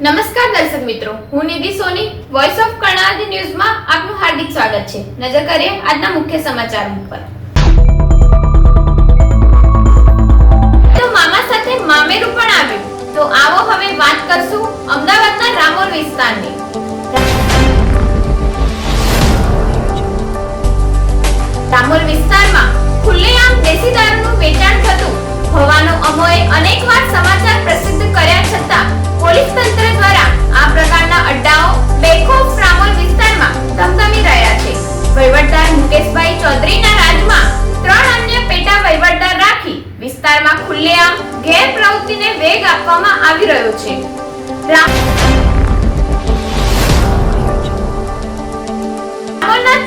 નમસ્કાર દર્શક મિત્રો, હું નિધિ સોની વોઇસ ઓફ કર્ણાવતી ન્યૂઝમાં આપનું હાર્દિક સ્વાગત છે. નજર કરીએ આજના મુખ્ય સમાચાર પર. તો મામા સાથે મામેરું પણ આવ્યું. તો આવો હવે વાત કરશું અમદાવાદના રામોલ વિસ્તારની. રામોલ વિસ્તારમાં ખુલ્લેઆમ દેશી દારૂનું વેચાણ થતું હોવાનો અમોએ અનેકવાર સમાચાર પ્રસિદ્ધ કર્યા છતાં પોલીસ તંત્ર ખુલ્લેઆમ ગેરપ્રવૃત્તિને વેગ આપવામાં આવી રહ્યો છે. રામ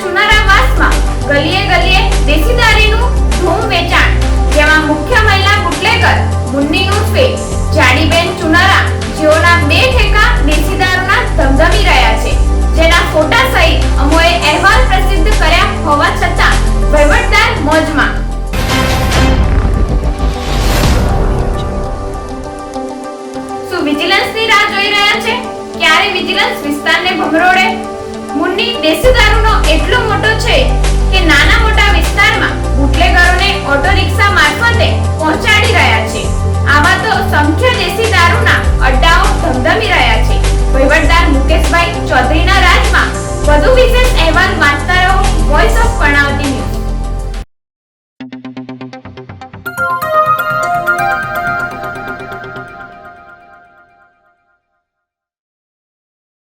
ચુનારાવાસમાં ગલીએ ગલીએ દેશી દારૂનું ધૂમ વેચાણ, જેમાં મુખ્ય મહિલા બુટલેગર મુન્ની ઉર્ફે જાડીબેન શું વિજિલન્સની રાહ જોઈ રહ્યા છે? ક્યારે વિજિલન્સ વિસ્તારને ભમરોડે મુન્ની, દેશી દારૂનો એટલો મોટો છે કે નાના મોટા વિસ્તારમાં બુટલેગરોને ઓટો રિક્ષા મારફતે પહોંચાડી રહ્યા છે. આવા તો સંખ્ય દેશી દારૂના